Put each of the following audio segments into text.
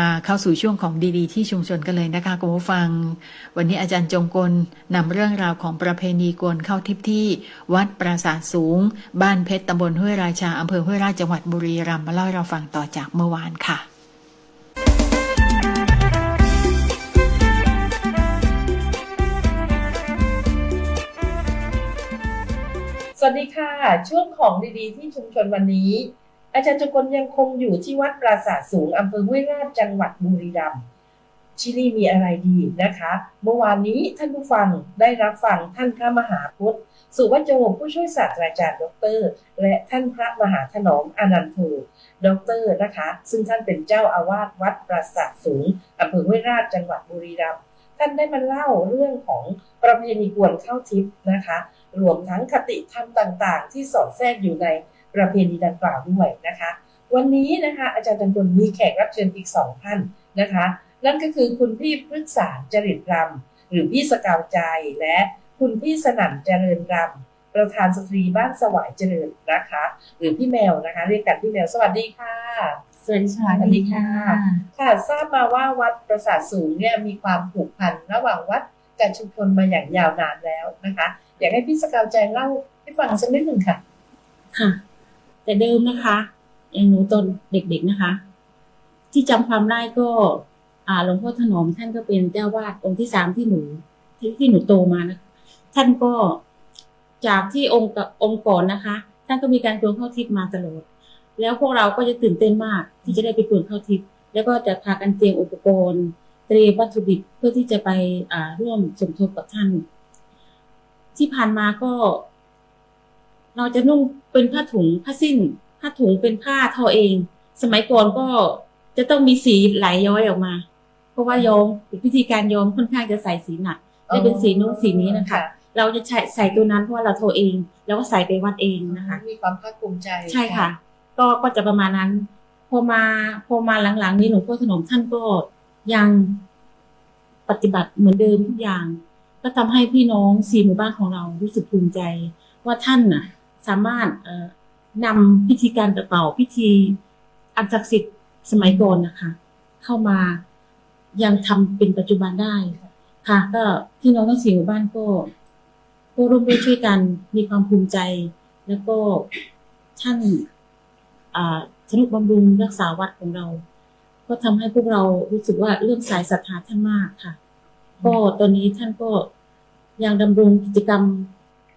มาเข้าสู่ช่วงของดีๆ ที่ชุมชนกันเลยนะคะคุณผู้ฟัง วันนี้อาจารย์จงกลนำเรื่องราวของประเพณีกวนเข้าทิพที่ วัดปราสาทสูง บ้านเพชรตำบลห้วยราชาอำเภอห้วยราชจังหวัดบุรีรัมย์มาเล่าให้เราฟังต่อจากเมื่อวานค่ะสวัสดีค่ะ ช่วงของดีๆ ที่ชุมชนวันนี้ อาจารย์จงกลยังคงอยู่ที่วัดปราสาทสูงอำเภอห้วยราชจังหวัดบุรีรัมย์ที่นี่มีอะไรดีนะคะ เมื่อวานนี้ท่านผู้ฟังได้รับฟังท่านพระมหาพุทธ สุวัจโจผู้ช่วยศาสตราจารย์ดอกเตอรและท่านพระมหาถนอมอนันโทดอกเตอรนะคะ ซึ่งท่านเป็นเจ้าอาวาสวัดปราสาทสูงอำเภอห้วยราชจังหวัดบุรีรัมย์ท่านได้มาเล่าเรื่องของประเพณีกวนข้าวทิพย์นะคะ รวมทั้งคติธรรมต่างๆ ที่สอดแทรกอยู่ใน ประเพณีดังกล่าวด้วยนะคะ วันนี้นะคะอาจารย์จันทนมีแขกรับเชิญอีกสองท่านนะคะ นั่นก็คือคุณพี่พฤกษาจริตรำหรือพี่สกาวใจและคุณพี่สนั่นเจริญรำประธานสตรีบ้านสวายเจริญนะคะ หรือพี่แมวนะคะ เรียกกันพี่แมวสวัสดีค่ะสวัสดีค่ะสวัสดีค่ะ ค่ะ ทราบมาว่าวัดประสาทสูงเนี่ยมีความผูกพันระหว่างวัดกับชุมชนมาอย่างยาวนานแล้วนะคะ อยากให้พี่สกาวใจเล่าให้ฟังสักนิดหนึ่งค่ะ ค่ะ แต่เดิมนะคะอย่างหนูตอนเด็กๆนะคะ ที่จำความได้ก็ อ่าหลวงพ่อถนอมท่านก็เป็นเจ้าวาดองค์ที่สามที่หนูที่ที่หนูโตมานะท่านก็จากที่องค์องค์ก่อนนะคะ ท่านก็มีการกวนเข้าทิพย์มาตลอด แล้วพวกเราก็จะตื่นเต้นมากที่จะได้ไปกวนเข้าทิพย์แล้วก็จะพากันเตรียมอุปกรณ์เตรียมวัตถุดิบเพื่อที่จะไปอ่าร่วมสมทบกับท่าน ที่ผ่านมาก็ เราจะนุ่งเป็นผ้าถุงผ้าสิ้น ผ้าถุงเป็นผ้าทอเอง สมัยก่อนก็จะต้องมีสีไหลย้อยออกมา เพราะว่าย้อมวิธีการย้อมค่อนข้างจะใส่สีหนักได้เป็นสีนู้นสีนี้นะคะ เราจะใช้ใส่ตัวนั้นเพราะว่าเราโทอเอง แล้วก็ใส่ไปวัดเองนะคะ มีความภาคภูมิใจ ใช่ค่ะ ก็ก็จะประมาณนั้น พอมาพอมาหลังๆ นี้หลวงพ่อถนอมท่านก็ยังปฏิบัติเหมือนเดิมทุกอย่าง ก็ทำให้พี่น้องสี่หมู่บ้านของเรารู้สึกภูมิใจ ว่าท่านน่ะ สามารถนำพิธีการกระเป๋าพิธีอันศักดิ์สิทธิ์สมัยก่อนนะคะ เข้ามายังทำเป็นปัจจุบันได้ค่ะ ก็พี่น้องทั้งสี่หมู่บ้านก็ก็ร่วมด้วยช่วยกันมีความภูมิใจ แล้วก็ท่านอ่าสนุบำรุงรักษาวัดของเรา ก็ทำให้พวกเรารู้สึกว่าเริ่อมสายศรัทธาท่านมากค่ะ ก็ตอนนี้ท่านก็ยังดำรงกิจกรรม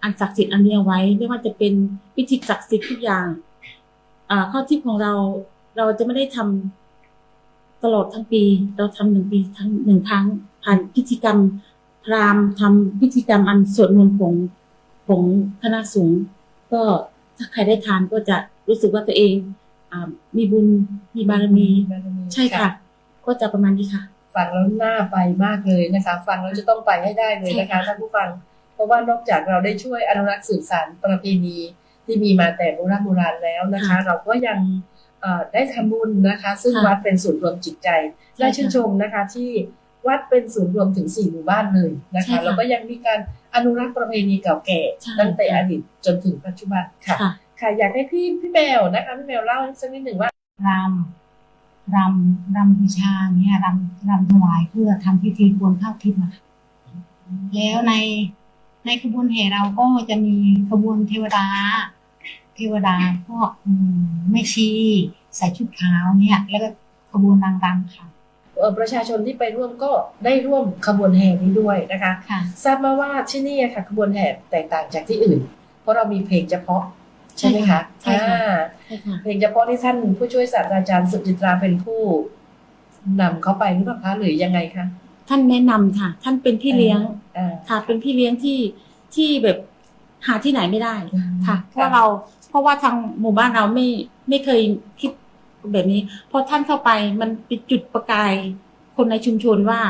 อันศักดิ์สิทธิ์อันนี้เอาไว้ไม่ว่าจะเป็นพิธีศักดิ์สิทธิ์ทุกอย่างอ่าข้อที่ของเราเราจะไม่ได้ทำตลอดทั้งปี เราทำหนึ่งปีทั้งหนึ่งครั้ง ผ่านพิธีกรรมพราหมณ์ทำพิธีกรรมอันสวดมนต์ของของคณะสงฆ์ก็ถ้าใครได้ทานก็จะรู้สึกว่าตัวเองอ่ามีบุญมีบารมีบารมี ใช่ค่ะ ก็จะประมาณนี้ค่ะ ฟังแล้วน่าไปมากเลยนะคะ ฟังแล้วจะต้องไปให้ได้เลยนะใช่คะค่ะท่านผู้ฟัง เพราะว่านอกจากเราได้ช่วยอนุรักษ์สืบสานประเพณีที่มีมาแต่โบราณโบราณแล้วนะคะ เราก็ยังเอ่อได้ทำบุญนะคะ ซึ่งวัดเป็นศูนย์รวมจิตใจน่าชื่นชมนะคะที่วัดเป็นศูนย์รวมถึงสี่หมู่บ้านเลยนะคะแล้วก็ยังมีการอนุรักษ์ประเพณีเก่าแก่ ตั้งแต่อดีตจนถึงปัจจุบันค่ะค่ะค่ะอยากให้พี่พี่แมวนะคะพี่แมวเล่าสักนิดหนึ่งว่ารำรำรำบูชาเนี่ยรำรำถวายเพื่อทำพิธีกวนข้าวทิพย์นะคะแล้วใน ในขบวนแห่เราก็จะมีขบวนเทวดา เทวดาพวกอืมแม่ชีใส่ชุดขาวเนี่ยแล้วก็ขบวนนางรำค่ะเอ่อประชาชนที่ไปร่วมก็ได้ร่วมขบวนแห่นี้ด้วยนะคะค่ะทราบมาว่าที่นี่อะค่ะขบวนแห่แตกต่างจากที่อื่น เพราะเรามีเพลงเฉพาะใช่ไหมคะใช่ค่ะอ่าใช่ค่ะเพลงเฉพาะที่ท่านผู้ช่วยศาสตราจารย์สุจิตราเป็นผู้นำเขาไปหรือเปล่าคะหรือยังไงคะท่านแนะนำค่ะ ท่านเป็นพี่เลี้ยงอ่าค่ะเป็นพี่เลี้ยงที่ ที่แบบหาที่ไหนไม่ได้อืมค่ะ เพค่ะราะเราเพราะว่าทางหมู่บ้านเราไม่ไม่เคยคิดแบบนี้พอท่านเข้าไปมันเป็นจุดประกายคนในชุมชนว่า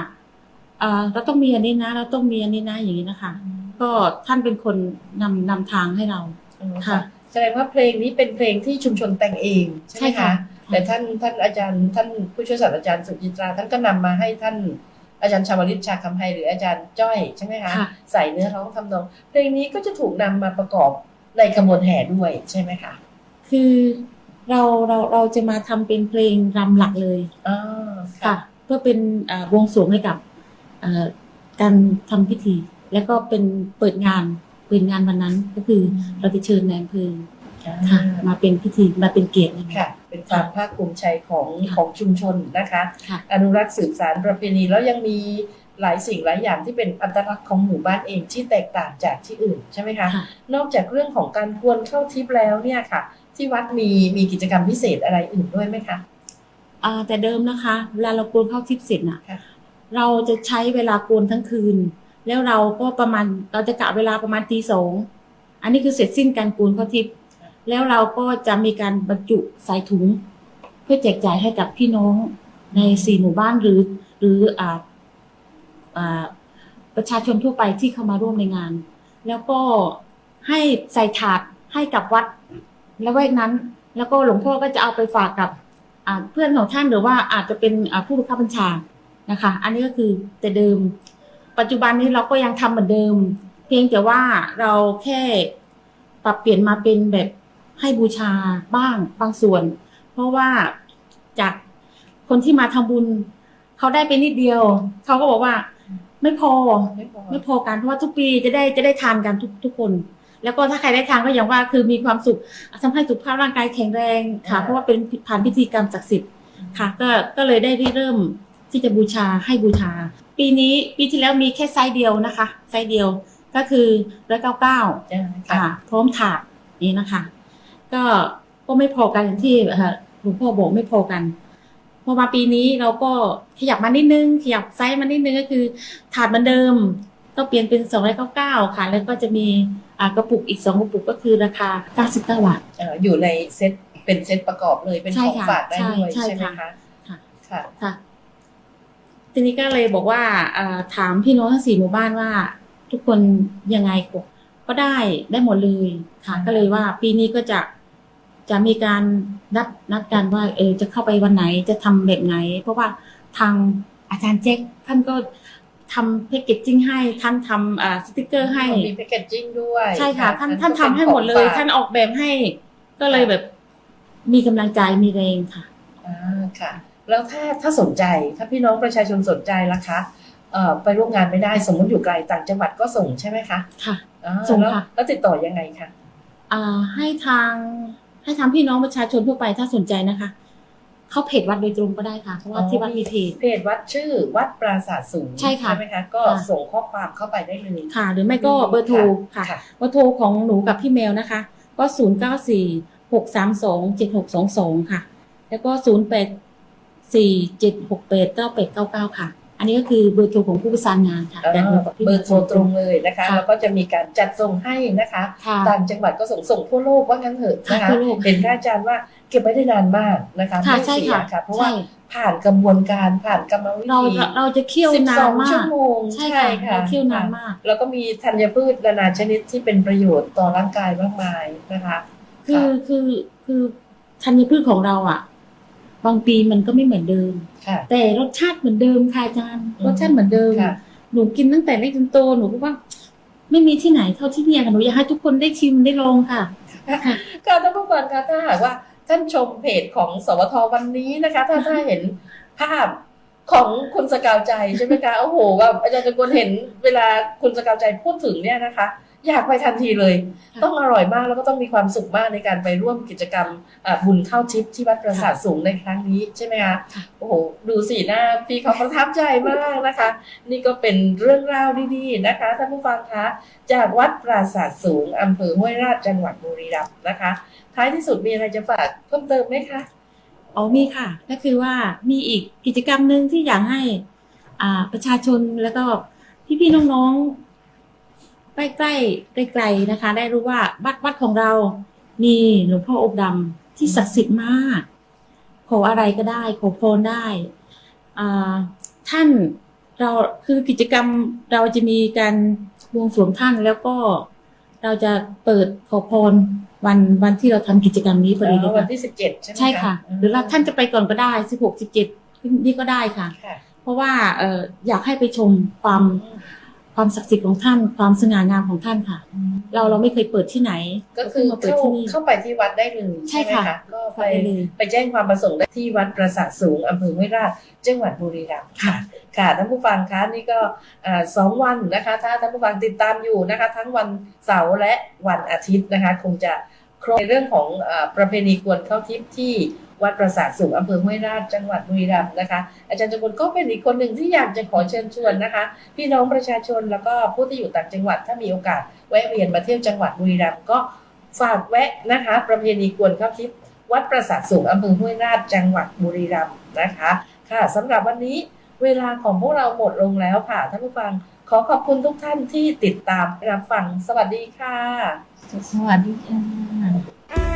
เอ่อเราต้องมีอันนี้นะ เราต้องมีอันนี้นะอย่างนี้นะคะ ก็ท่านเป็นคนนำนำทางให้เราอืมค่ะแสดงว่าเพลงนี้เป็นเพลงที่ชุมชนแต่งเองใช่ไหมใช่ค่ะคะแต่ท่านท่านอาจารย์ท่านผู้ช่วยศาสตราจารย์สุจิตราท่านก็นำมาให้ท่าน อาจารย์ชาวลิตชาคำไฮหรืออาจารย์จ้อยใช่ไหมคะค่ะ ใส่เนื้อร้องทำนองเพลงนี้ก็จะถูกนำมาประกอบในขบวนแห่ด้วยใช่ไหมคะคือเราเราเราจะมาทำเป็นเพลงรำหลักเลยอ่าค่ะ เพื่อเป็นเอ่อบวงสรวงให้กับเอ่อการทำพิธี แล้วก็เป็นเปิดงานเปิดงานวันนั้นก็คือเราจะเชิญนายอำเภอ ค่ะ มาเป็นพิธีมาเป็นเกียรติในงานค่ะ เป็นความภาคภูมิใจของค่ะของชุมชนนะคะ ค่ะ อนุรักษ์สืบสารประเพณีแล้วยังมีหลายสิ่งหลายอย่างที่เป็นอัตลักษณ์ของหมู่บ้านเองที่แตกต่างจากที่อื่นใช่ไหมคะ ค่ะ นอกจากเรื่องของการกวนเข้าทิพย์แล้วเนี่ยค่ะ ที่วัดมีมีกิจกรรมพิเศษอะไรอื่นด้วยไหมคะ อ่าแต่เดิมนะคะ เวลาเราโกนเข้าทิพย์เสร็จน่ะ ค่ะ เราจะใช้เวลาโกนทั้งคืน แล้วเราก็ประมาณเราจะกะเวลาประมาณตีสองอันนี้คือเสร็จสิ้นการโกนเข้าทิพย์ แล้วเราก็จะมีการบรรจุใส่ถุง เพื่อแจกจ่ายให้กับพี่น้องในสี่หมู่บ้านหรือ หรืออ่าอ่าประชาชนทั่วไปที่เข้ามาร่วมในงาน แล้วก็ให้ใส่ถาดให้กับวัดและแวกนั้น แล้วก็หลวงพ่อก็จะเอาไปฝากกับเพื่อนของท่านหรือว่าอาจจะเป็นผู้บังคับบัญชานะคะ อันนี้ก็คือแต่เดิม ปัจจุบันนี้เราก็ยังทำเหมือนเดิม เพียงแต่ว่าเราแค่ปรับเปลี่ยนมาเป็นแบบ ให้บูชาบ้างบางส่วน เพราะว่าจากคนที่มาทำบุญ เขาได้ไปนิดเดียว เขาก็บอกว่าไม่พอไม่พอ ไม่พอกันเพราะว่าทุกปีจะได้จะได้ทานกันทุกทุกคน แล้วก็ถ้าใครได้ทานก็อย่างว่าคือมีความสุขทำให้สุขภาพร่างกายแข็งแรงค่ะอ่าเพราะว่าเป็นผ่านพิธีกรรมศักดิ์สิทธิ์ค่ะ ก็ก็เลยได้เริ่มที่จะบูชาให้บูชา ปีนี้ปีที่แล้วมีแค่ไซส์เดียวนะคะ ไซส์เดียวก็คือร้อยเก้าเก้าอ่าอ่าค่ะพร้อมถาดนี้นะคะ ก็ก็ไม่พอกันอย่างที่เอ่อหลวงพ่อบอกไม่พอกันพอมาปีนี้เราก็ขยับมานิดนึงขยับไซส์มานิดนึงก็คือถาดเหมือนเดิม ก็เปลี่ยนเป็นสองร้อยเก้าเก้าค่ะ แล้วก็จะมีอ่ากระปุกอีกสองกระปุกก็คือราคาเก้าสิบเก้าบาทเอ่ออยู่ในเซตเป็นเซตประกอบเลยเป็นใช่ของค่ะฝากได้ด้วยใช่ใช่ไหมค่ะคะค่ะค่ะค่ะ ทีนี้ก็เลยบอกว่าอ่าถามพี่น้องทั้งสี่หมู่บ้านว่า ทุกคนยังไงก็ก็ได้ได้หมดเลยค่ะอืมก็เลยว่าปีนี้ก็จะ จะมีการนัดนัดกันว่าเออจะเข้าไปวันไหนจะทำแบบไหน เพราะว่าทางอาจารย์เจ๊กท่านก็ทำแพคเกจจิ้งให้ท่านทำอ่าสติกเกอร์ให้มีแพคเกจจิ้งด้วย ใช่ค่ะ ท่านก็ท่านเป็ทำให้หมดเลยของฝกท่านออกแบบให้ ก็เลยแบบมีกำลังใจมีแรงค่ะอ่าค่ะ แล้วถ้าถ้าสนใจถ้าพี่น้องประชาชนสนใจล่ะคะเอ่อไปร่วมงานไม่ได้สมมติอยู่ไกลต่างจังหวัดก็ส่งใช่ไหมคะ ค่ะอ่าส่งแล้วค่ะแล้วติดต่อยังไงคะอ่าให้ทาง ให้ทางพี่น้องประชาชนทั่วไปถ้าสนใจนะคะ เข้าเพจวัดโดยตรงก็ได้ค่ะ เพราะว่าที่วัดมีเพจ เพจวัดชื่อวัดปราสาทสูงใช่ค่ะไหมคะ ก็ค่ะส่งข้อความเข้าไปได้เลยค่ะ หรือไม่ก็เบอร์โทรค่ะค่ะเบอร์โทรของหนูกับพี่เมลนะคะ ก็ศูนย์เก้าสี่หกสามสองเจ็ดหกสองสองค่ะ แล้วก็ศูนย์แปดสี่เจ็ดหกแปดเก้าแปดเก้าเก้าค่ะ อันนี้ก็คือเบอร์โทรของผู้ประสานงานค่ะเอ่อแต่หนูกับพี่เบมอลร์โทรตรงเลยนะคะค่ะแล้วก็จะมีการจัดส่งให้นะคะ ค่ะ ต่างจังหวัดก็ส่งส่งทั่วโลกว่างั้นเถอะนะคะค่ะทั่วโลกเห็นพระอาจารย์ว่าเก็บไว้ได้นานมากนะคะค่ะไม่ใช่เสียค่ะค่ะเพราะว่าใช่ ผ่านกระบวนการผ่านกรรมวิเราธีเราจะเคี่ยวสิบนาสนองมาชั่วก โมงใช่ค่ะเราเคี่ยวนานมาก แล้วก็มีธัญพืชนานาชนิดที่เป็นประโยชน์ต่อร่างกายมากมายนะคะ คือคือคือธัญพืชของเราอะ บางปีมันก็ไม่เหมือนเดิม ค่ะ แต่รสชาติเหมือนเดิมค่ะอาจารย์ อืม รสชาติเหมือนเดิม ค่ะ หนูกินตั้งแต่เล็กจนโตหนูก็ว่า ไม่มีที่ไหนเท่าที่เนี่ยค่ะหนูอยากให้ทุกคนได้ชิมได้ลองค่ะ ค่ะก็ท่านผู้ฟังคะถ้าหากว่าท่านชมเพจของสวทวันนี้นะคะ ถ้าถ้าเห็นภาพของคุณสกาวใจใช่ไหมคะ โอ้โหแบบอาจารย์จะกวนเห็นเวลาคุณสกาวใจพูดถึงเนี่ยนะคะ อยากไปทันทีเลยค่ะต้องอร่อยมากแล้วก็ต้องมีความสุขมากในการไปร่วมกิจกรรมอ่าบุญเข้าทิพย์ที่วัดประสาทสูงในครั้งนี้ใช่ไหมคะค่ะโอ้โหดูสีหน้าพี่เขาประทับใจมากนะคะ นี่ก็เป็นเรื่องราวดีๆนะคะท่านผู้ฟังคะจากวัดปราสาทสูงอำเภอห้วยราชจังหวัดบุรีรัมย์นะคะ ท้ายที่สุดมีอะไรจะฝากเพิ่มเติมไหมคะอ๋อมีค่ะ ก็คือว่ามีอีกกิจกรรมหนึ่งที่อยากให้อ่าประชาชนแล้วก็พี่ๆน้องๆ ใกล้ๆไกลๆนะคะ ได้รู้ว่าวัดวัดของเรามีหลวงพ่ออบดำที่ศักดิ์สิทธิ์มาก ขออะไรก็ได้ ขอพรได้อ่าท่านเราคือกิจกรรมเราจะมีการบวงสรวงท่านแล้วก็เราจะเปิดขอพรวันวันที่เราทำกิจกรรมนี้พอดีเลยวันค่ะที่สิบเจ็ดใช่ไหมใช่ค่ะ หรือเราท่านจะไปก่อนก็ได้สิบหกสิบเจ็ดนี่ก็ได้ค่ะค่ะเพราะว่าเอออยากให้ไปชมความ ความศักดิ์สิทธิ์ของท่านความสง่างามของท่านค่ะ เราเราไม่เคยเปิดที่ไหนก็คือเราเพิ่งมาเปิดเข้าที่นี่เข้าไปที่วัดได้เลยใช่ไหมค่ะคะก็ไปไปเลยไปแจ้งความประสงค์ได้ที่วัดประสาทสูงอำเภอห้วยราชจังหวัดบุรีรัมย์ค่ะ ค่ะท่านผู้ฟังคะนี่ก็อ่าสองวันนะคะ ถ้าท่านผู้ฟังติดตามอยู่นะคะ ทั้งวันเสาร์และวันอาทิตย์นะคะ คงจะ ครบในเรื่องของอประเพณีกวนเข้าทิพย์ที่วัดประสาทสูงอำเภอห้วยราชจังหวัดบุรีรัมย์นะคะ อาจารย์จงกลก็เป็นอีกคนหนึ่งที่อยากจะขอเชิญชวนนะคะ พี่น้องประชาชนแล้วก็ผู้ที่อยู่ต่างจังหวัดถ้ามีโอกาสแวะเวียนมาเที่ยวจังหวัดบุรีรัมย์ก็ฝากแวะนะคะ ประเพณีกวนเข้าทิพย์วัดประสาทสูงอำเภอห้วยราชจังหวัดบุรีรัมย์นะคะ ค่ะสำหรับวันนี้เวลาของพวกเราหมดลงแล้วค่ะท่านผู้ฟัง ขอขอบคุณทุกท่านที่ติดตามรับฟัง สวัสดีค่ะ สวัสดีค่ะ